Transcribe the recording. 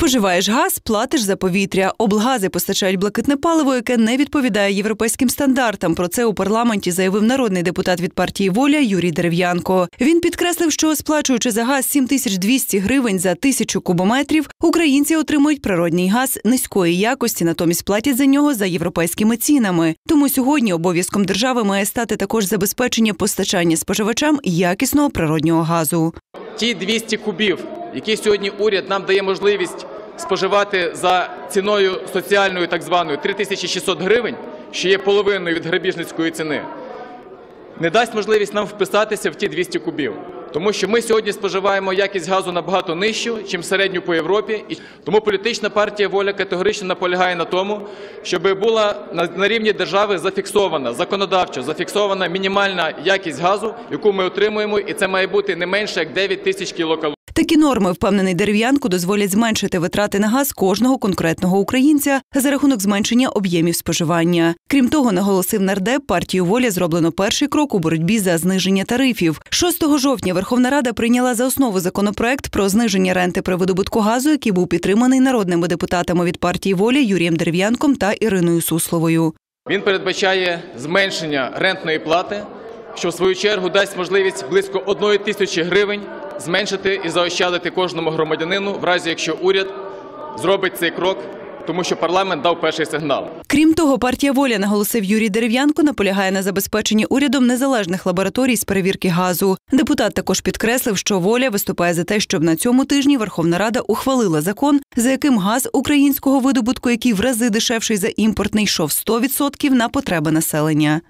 Споживаєш газ, платиш за повітря. Облгази постачають блакитне паливо, яке не відповідає європейським стандартам. Про це у парламенті заявив народний депутат від партії Воля Юрій Дерев'янко. Він підкреслив, що сплачуючи за газ 7200 гривень за тисячу кубометрів, українці отримують природній газ низької якості, натомість платять за нього за європейськими цінами. Тому сьогодні обов'язком держави має стати також забезпечення постачання споживачам якісного природнього газу. ті 200 кубів, які сьогодні уряд нам дає можливість споживати за ціною соціальною, так званою 3600 гривень, що є половиною від грабіжницької ціни, не дасть можливість нам вписатися в ті 200 кубів. Тому що ми сьогодні споживаємо якість газу набагато нижчу, ніж середню по Європі. І тому політична партія воля категорично наполягає на тому, щоб була на, рівні держави зафіксована законодавчо зафіксована мінімальна якість газу, яку ми отримуємо, і це має бути не менше як 9 тисяч кілокалорій. Такі норми, впевнений дерев'янку, дозволять зменшити витрати на газ кожного конкретного українця за рахунок зменшення об'ємів споживання. Крім того, наголосив нардеп, партію воля зроблено перший крок у боротьбі за зниження тарифів. 6 жовтня Верховна Рада прийняла за основу законопроект про зниження ренти при видобутку газу, який був підтриманий народними депутатами від партії воля Юрієм Дерев'янком та Іриною Сусловою. Він передбачає зменшення рентної плати, що в свою чергу дасть можливість близько 1 тисячі гривень зменшити і заощадити кожному громадянину, в разі якщо уряд зробить цей крок, тому що парламент дав перший сигнал. Крім того, партія воля наголосив Юрій Дерев'янко, наполягає на забезпеченні урядом незалежних лабораторій з перевірки газу. Депутат також підкреслив, що воля виступає за те, щоб на цьому тижні Верховна Рада ухвалила закон, за яким газ українського видобутку, який в рази дешевший за імпортний, йшов 100% на потреби населення.